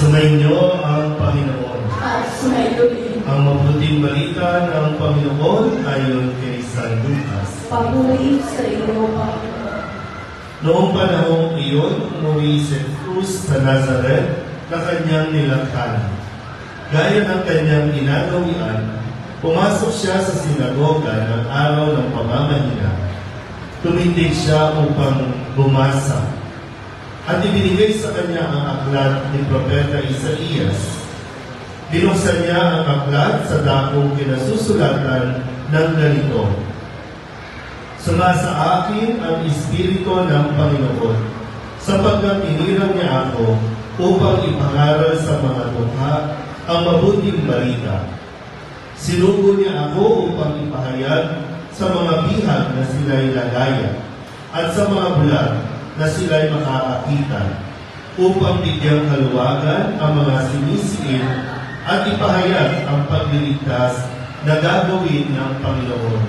Sumainyo ang Panginoon. at sumayon Ang mabuting balita ng Panginoon ayon kay San Lucas. papuri sa iyo, Panginoon. Noong panahong iyon, umuwi si Cruz sa Nazareth na kanyang nilakhan. Gaya ng kanyang ginagawian, pumasok siya sa sinagoga ng araw ng pamamahina. Tumindig siya upang bumasa. At ibinigay sa kanya ang aklat ni Propeta Isaías. Binuksan niya ang aklat sa dakong kinasusulatan ng ganito. Sumasa akin ang Espiritu ng Panginoon, sapagkat iniraw niya ako upang ipangaral sa mga dukha ang mabuting balita. Sinugo niya ako upang ipahayag sa mga bihag na sila'y lalaya at sa mga bulag na sila'y makakakita upang bigyang kaluwagan ang mga sinisiin at ipahayag ang pagliligtas na gagawin ng Panginoon.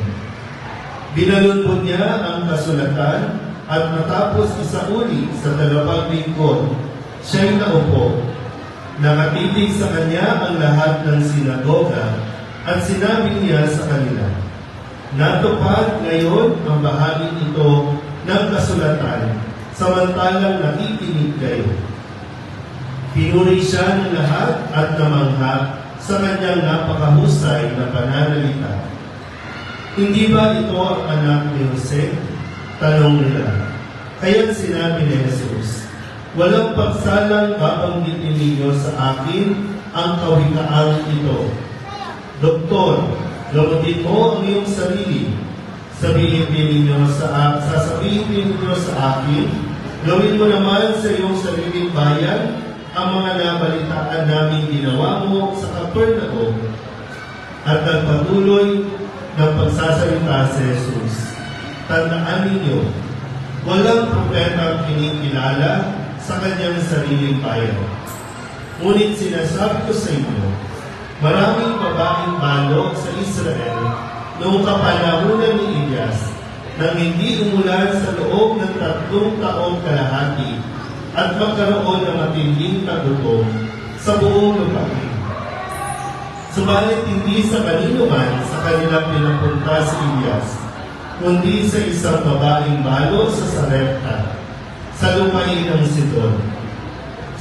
Binalunpot niya ang kasulatan at matapos isauli sa dalawang lingkod, siya'y naupo. Nakatitig sa kanya ang lahat ng sinagoga at sinabi niya sa kanila, Natupad ngayon ang bahagi ito ng kasulatan, samantalang nakikinig kayo. Pinuri siya ng lahat at namangha sa kanyang napakahusay na pananalita. Hindi ba ito ang anak ni Jose? Tanong nila. Kaya sinabi ni Jesus, Walang pagsalang babanggitin ninyo sa akin ang kawikaan ito. Doktor, gamutin mo ang iyong sarili. Sabihin din ninyo sa sasabihin din ninyo sa akin, gawin mo naman sa iyong sariling bayan ang mga nabalitaan namin ginawa mo sa Capernaum at nagpatuloy ng pagsasalita si Jesus. Tandaan ninyo, walang propeta ang kinikilala sa kanyang sariling bayan. Ngunit sinasabi ko sa inyo, maraming babaeng balok sa Israel noong kapanahunan ni Elias nang hindi umulan sa loob ng tatlong taong kalahati at magkaroon ng matinding tagutom sa buong lupain. Subalit hindi sa kanino man sa kanilang pinapunta si Elias, kundi sa isang babaeng balo sa Sarepta, sa lupain ng Sidon.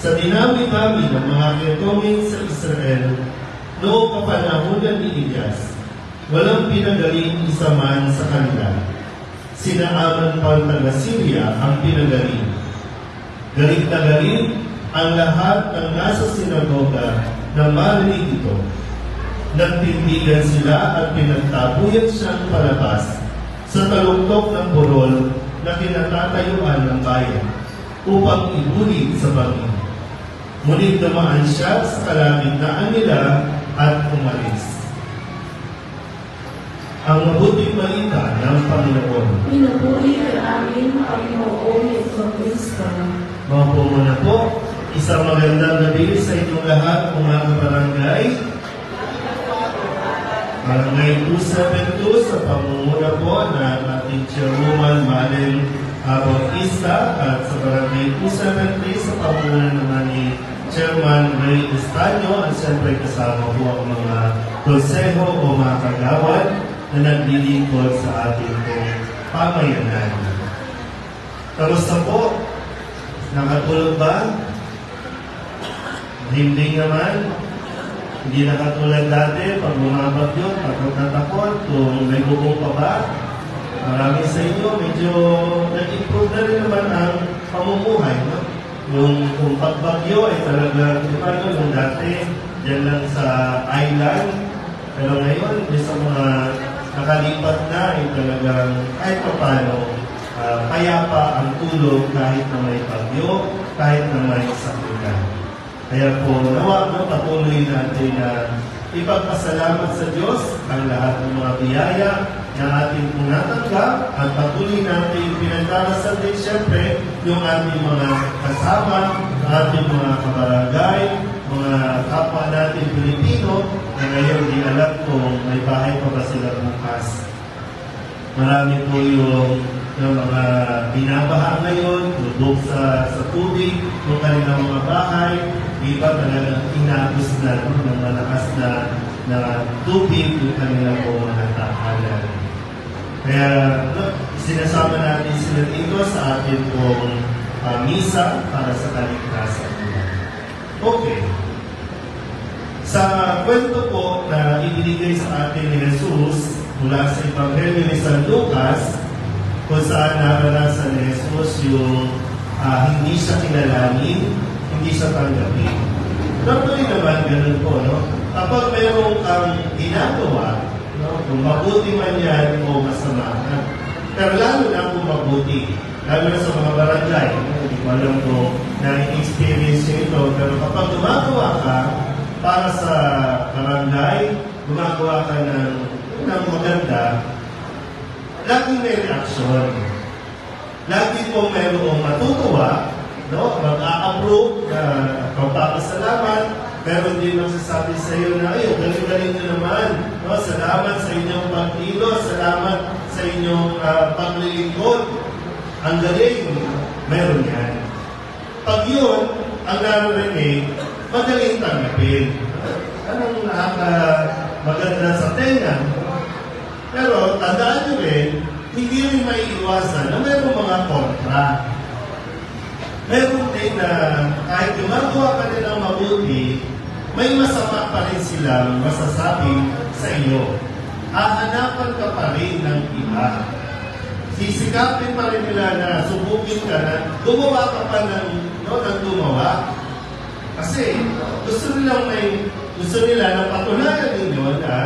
Sa dinami-dami ng mga ketongin sa Israel, noong kapanahunan ni Elias, walang pinagaling isa man sa kanila. Sina Aman pang taga Syria ang pinagaling. Galit na galit ang lahat ng nasa sinagoga na marinig ito. Nagtindigan sila at pinagtabuyan siyang palabas sa taluktok ng burol na kinatatayuan ng bayan upang ibuli sa bangin. Ngunit dumaan siya sa kalagitnaan nila at umalis. Ang mabuting balita ng Panginoon. Pinupuri ka namin, Panginoon Yeso Kristo. Maupo muna po. Isang magandang gabi sa inyong lahat, mga kabarangay. Barangay 272 sa pamumuna po ng ating chairwoman Malen Bautista at sa Barangay 273 sa pamumuna naman ni Chairman Ray Estanyo at siyempre kasama po ang mga konseho o mga kagawad na naglilingkod sa ating pong pamayanan. Kamusta po? Nakatulog ba? Hindi naman. Hindi na dati, pag bumabagyo, takot na takot, kung may bubong pa ba. Marami sa inyo, medyo nag-improve na rin naman ang pamumuhay. No? Yung kung pagbagyo ay talaga, di ba yung dati, dyan lang sa island. Pero ngayon, sa mga nakalipat na, ay talagang kahit pa paano, ah, payapa ang tulog kahit na may bagyo, kahit na may sakutan. Kaya po, nawa no, patuloy natin na ipagpasalamat sa Diyos ang lahat ng mga biyaya na ating natanggap at patuloy natin pinagdarasal din siyempre yung ating mga kasama, ating mga kabarangay, mga kapwa natin Pilipino na ngayon di alam kung may bahay pa ba sila bukas. Marami po yung, yung mga binabaha ngayon, tubog sa, sa tubig, yung kanilang mga bahay. iba talagang inagos na ng malakas na na tubig yung kanilang po mga tahanan. Kaya no, sinasama natin sila dito sa ating pong ah, misa para sa kaligtasan nila. Okay. Sa kwento po na ibinigay sa atin ni Jesus mula sa Ebanghelyo ni San Lucas, kung saan naranasan ni Jesus yung ah, hindi siya kilalanin, hindi siya tanggapin. Normally naman, ganun po, no? Kapag mayroong kang ginagawa, no? kung mabuti man yan o masama, na, pero lalo na kung mabuti, lalo na sa mga barangay, hindi ko alam kung na-experience nyo ito, pero kapag gumagawa ka para sa barangay, gumagawa ka ng, ng maganda, laging may reaksyon. Lagi po mayroong matutuwa, no? mag-a-approve, na magpapasalamat, meron din magsasabi sa iyo na, ay, galing-galing nyo naman. No? Salamat sa inyong pagkilos, salamat sa inyong ah, paglilingkod. Ang galing, meron yan. Pag yun, ang naririnig, madaling tanggapin. Anong nakaka maganda sa tenga? Pero tandaan nyo rin, hindi rin may iwasan na mayroong mga kontra. Meron din na kahit gumagawa ka din ng mabuti, may masama pa rin silang masasabi sa iyo. Hahanapan ka pa rin ng iba. Sisikapin pa rin nila na subukin ka na gumawa ka pa ng, no, ng gumawa. Kasi gusto nilang may gusto nila na patunayan ninyo na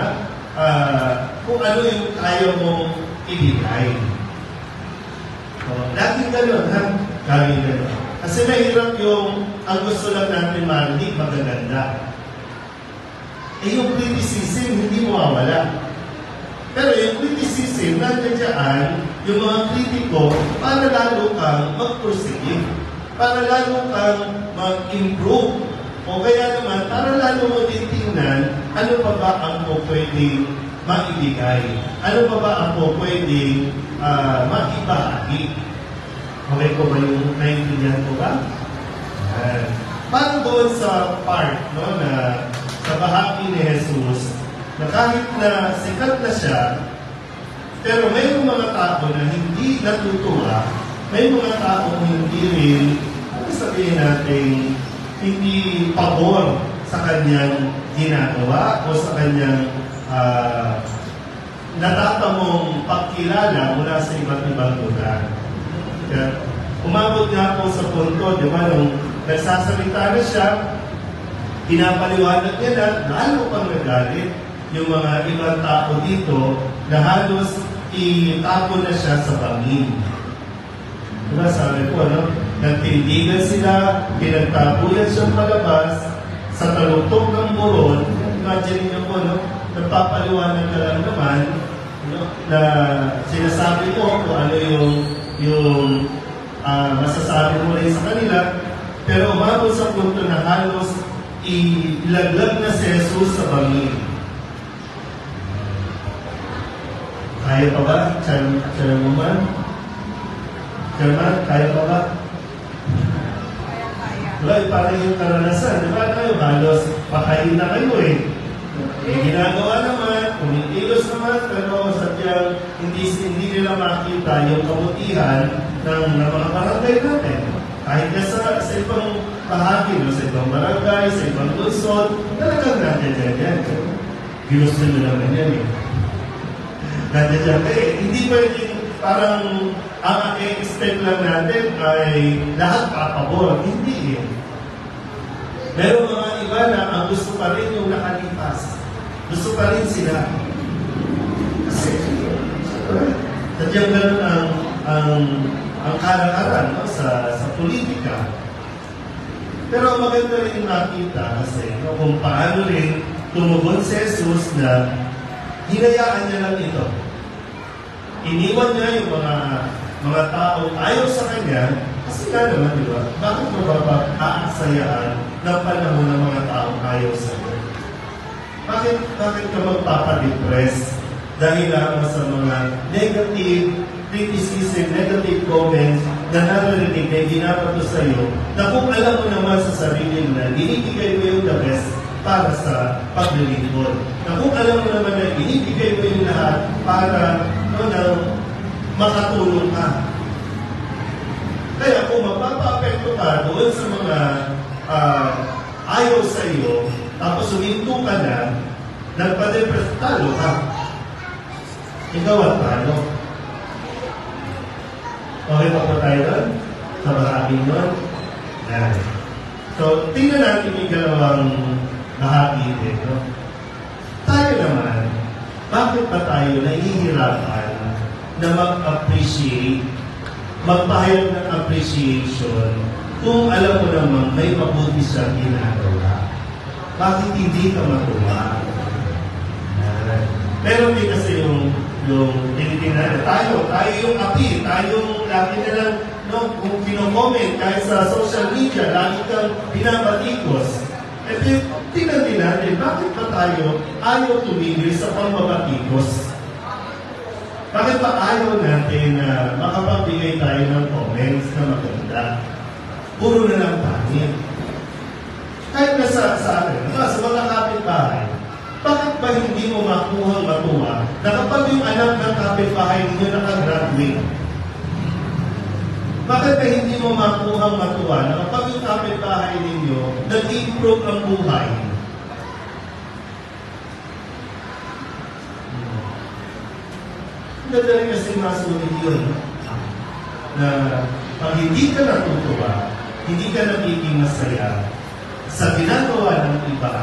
ah, kung ano yung kaya mong ibigay. Oh, laging ganun, ha? Laging ganun. Kasi mahirap yung ang gusto lang natin marinig, magaganda. Eh yung criticism, hindi mawawala. Pero yung criticism, nandiyan yung mga kritiko, para lalo kang mag-proceed. Para lalo kang mag-improve. O kaya naman, para lalo mo din tingnan, ano pa ba ang po pwedeng maibigay? Ano pa ba ang po pwedeng uh, maibahagi? Okay ko ba yung naiintindihan ko ba? Yan. Parang doon sa part no, na sa bahagi ni Jesus, na kahit na sikat na siya, pero may mga tao na hindi natutuwa, may mga tao hindi rin, ano sabihin natin, hindi pabor sa kanyang ginagawa o sa kanyang uh, natatamong pagkilala mula sa iba't ibang lugar. Kaya, umabot nga po sa punto, di ba, nung nagsasalita na siya, pinapaliwanag niya na, lalo pang nagalit yung mga ibang tao dito na halos itapon na siya sa bangin. Diba sabi ko, ano? Nagtindigan sila, pinagtabuyan siyang palabas, sa taluktok ng buron, imagine niyo po, no? Nagpapaliwanag ka lang naman, no? na sinasabi mo kung ano yung yung ah, masasabi mo rin sa kanila, pero umabot sa punto na halos ilaglag na si Jesus sa bangin. Kaya pa ba? Chan, Chairman? Chairman, kaya pa ba? Eh, parang yung karanasan. Di ba kayo? Halos pakain na kayo eh. May ginagawa naman, kumikilos naman, pero sadyang hindi, hindi nila makita yung kabutihan ng, ng mga barangay natin. Kahit na sa, sa ibang bahagi, no, sa ibang barangay, sa ibang lungsod, talagang nandiyan yan. Ginusto nyo naman yan eh. Nandiyan yan. Eh, hindi pwedeng parang ang expect lang natin ay lahat papabor. Hindi eh. Meron mga iba na ang gusto pa rin yung nakalipas. Gusto pa rin sila. Kasi, sadyang ganun ang, ang, ang kalakaran no, sa, sa politika. Pero maganda rin makita kasi no, kung paano rin tumugon si Jesus na hinayaan niya lang ito. Iniwan niya yung mga mga tao ayaw sa kanya kasi nga naman, di ba? Bakit mo ba ba aaksayaan ng panahon ng mga tao ayaw sa kanya? Bakit, bakit ka magpapadepress dahil lang sa mga negative criticism, negative comments na naririnig na ibinabato sa iyo na kung alam mo naman sa sarili mo na binibigay mo yung the best para sa paglilingkod. Na kung alam mo naman na binibigay mo yung lahat para no, na makatulong ka. Kaya kung magpapa-apekto ka doon sa mga ah, ayaw sa iyo, tapos huminto ka na, nagpa-depress, talo ka. Ikaw ang talo. Okay pa po tayo doon? Sa maraming doon? Yan. So, tingnan natin yung dalawang bahagi din. No? Tayo naman, bakit ba tayo nahihirapan na mag-appreciate, magpahayag ng appreciation kung alam mo namang may mabuti siyang ginagawa? Bakit hindi ka matuwa? Meron din kasi yung yung tinitingnan na tayo, tayo yung api, tayo yung lagi na lang, no, kung kino-comment kahit sa social media, lagi kang binabatikos. Eh, di- tingnan din natin, bakit ba tayo ayaw tumigil sa pambabatikos? Bakit ba ayaw natin na makapagbigay tayo ng comments na maganda? Puro na lang pangit. Kahit na sa, sa atin, sa mga kapitbahay, bakit ba hindi mo makuhang matuwa na kapag yung anak ng kapitbahay ninyo nakagraduate? Bakit ba hindi mo makuhang matuwa na kapag yung kapitbahay ninyo nag-improve ang buhay? Ganda rin kasi masulit yun. Na pag hindi ka natutuwa, hindi ka nagiging masaya sa ginagawa ng iba,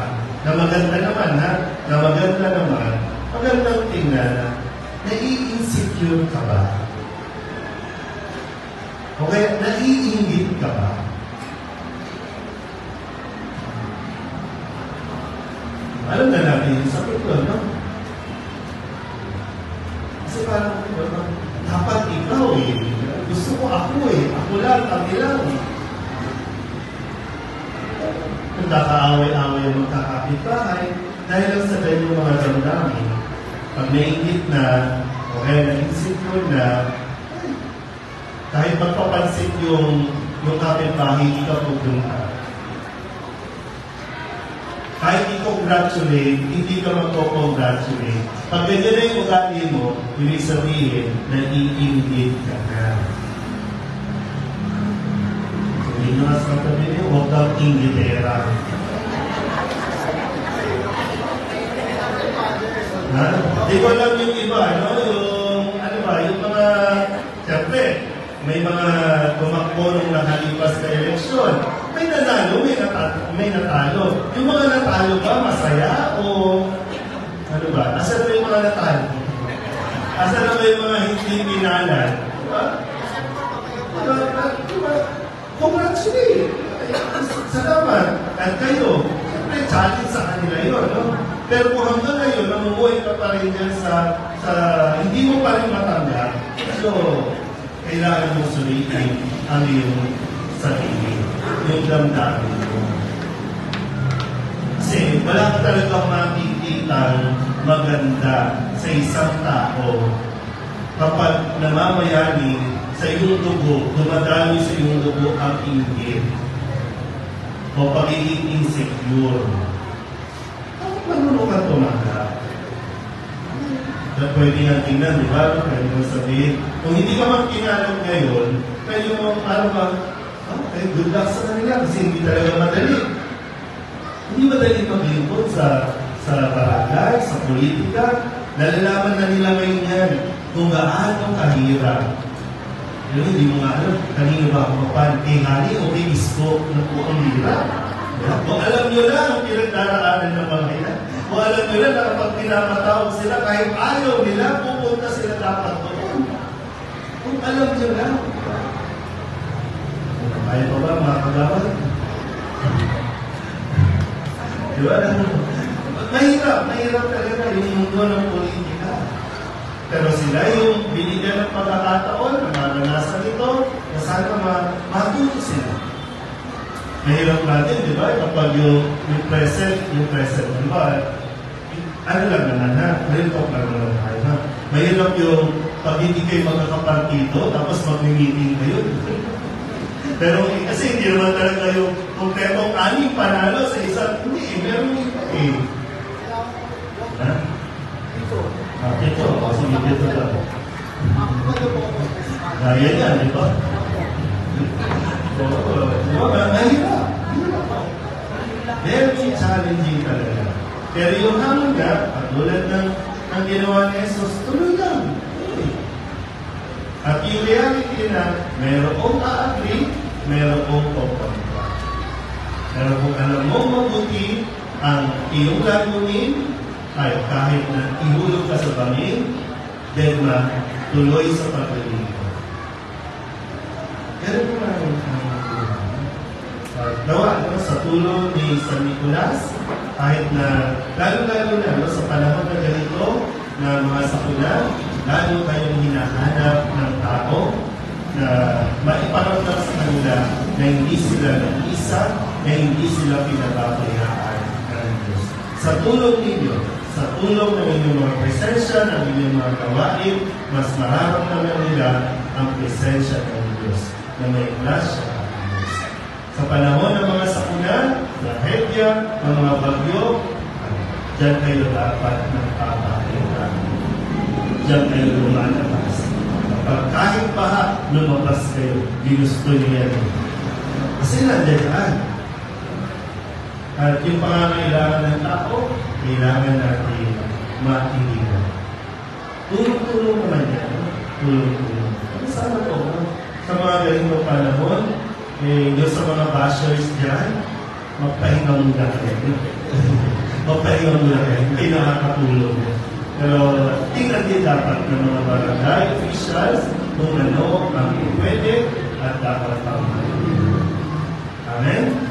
na maganda naman ha, na maganda naman, magandang tingnan na nai-insecure ka ba? O kaya naiingit ka ba? Alam na natin yung sakit ko, no? Kasi parang, diba, dapat ikaw eh. Gusto ko ako eh. Ako lang, kami lang eh. Nagkakaaway-away ang magkakapit-bahay dahil lang sa ganyan mga damdamin. Pag naingit na, o kaya na-insecure na, ay, kahit magpapansin yung yung kapitbahay, ka pupunta. Kahit i-congratulate, hindi ka magpo-congratulate. Pag ganyan na yung ugali mo, ibig sabihin, naiingit ka na. Sa katabi niyo, huwag kang ingitera. Ha? Di ko alam yung iba, no? Yung, ano ba, yung mga, siyempre, may mga tumakbo nung nakalipas na eleksyon. May nanalo, may natalo, may natalo. Yung mga natalo ba, masaya o ano ba? Asan ba yung mga natalo? Asan na ba yung mga hindi pinalan? Diba? Diba? Diba? Congratulate! Salamat! At kayo, siyempre challenge sa kanila yun, no? Pero kung hanggang ngayon, namumuhay ka pa rin dyan sa, sa hindi mo pa rin matanggap, so, kailangan mo sulitin ang iyong sarili, yung damdamin mo. Kasi wala ka talagang makikita maganda sa isang tao kapag namamayani sa iyong dugo, dumadami sa iyong dugo ang inggit o pagiging insecure. Bakit marunong ka tumanggap? Na pwede nga tingnan, di ba? Pwede mo sabihin, kung hindi ka man kinalog ngayon, pwede mo, ano ba, okay, good luck sa kanila kasi hindi talaga madali. Hindi madali maglingkod sa sa barangay, sa politika. Nalalaman na nila ngayon yan kung gaano kahirap. Pero hindi mo nga alam, kanino ba ako mapan? Kay Hani o kay Isko na po ang hirap? Kung alam nyo lang ang pinagdaraanan ng mga yan, kung alam nyo lang na kapag pinamatawag sila, kahit ayaw nila, pupunta sila dapat doon. Kung alam nyo lang. Kaya pa ba mga kagawad? Di ba? Mahirap, mahirap talaga yung mundo ng politika. Pero sila yung binigyan ng pagkakataon, naranasan ito, na sana ma matuto sila. Mahirap natin, di ba? Kapag yung, yung present, yung present, di ba? Ano lang naman ha? Real talk lang naman tayo ha? Mahirap yung pag hindi kayo magkakapartito, tapos mag-meeting kayo. Pero eh, kasi hindi naman talaga yung kumpletong aning panalo sa isang, hindi, eh, meron yung eh. Ha? Ah, ito, oh, sige, dito daw. Gaya yan, ba? Oo, di ba? Talaga. Pero yung hamon nga, katulad ng ang ginawa ni Jesus. At yung reality na, mayroong a-agree, mayroong kukontra. Pero kung alam ang iyong gagawin, ay kahit na ihulog ka sa bangin, then ma tuloy sa paglilingkod. Ganun po ang ang uh, gawa no, sa tulong ni San Nicolas, kahit na lalo-lalo na no, sa panahon na ganito na mga sakuna, lalo tayong hinahanap ng tao na maiparamdam sa kanila na hindi sila nag-isa, na hindi sila pinababayaan ng Diyos. Sa tulong ninyo, sa tulong ng inyong mga presensya, ng inyong mga gawain, mas mararamdaman nila ang presensya ng Diyos na may grasya. Sa panahon ng mga sakuna, trahedya, ng mga bagyo, Diyan kayo dapat nagpapakita. Diyan kayo lumalabas. Kapag kahit baha, lumabas kayo. Ginusto niyo yan. Kasi nandiyan. At yung pangangailangan ng tao, kailangan natin maiingan. Tulong-tulong naman yan. Tulong-tulong. Sama to. no? Sa mga ganitong panahon, eh, yung sa mga bashers dyan, magpahinga muna kayo. magpahinga muna kayo. Hindi nakakatulong. Pero tingnan din dapat ng mga barangay officials kung ano ang pwede at dapat pang Amen?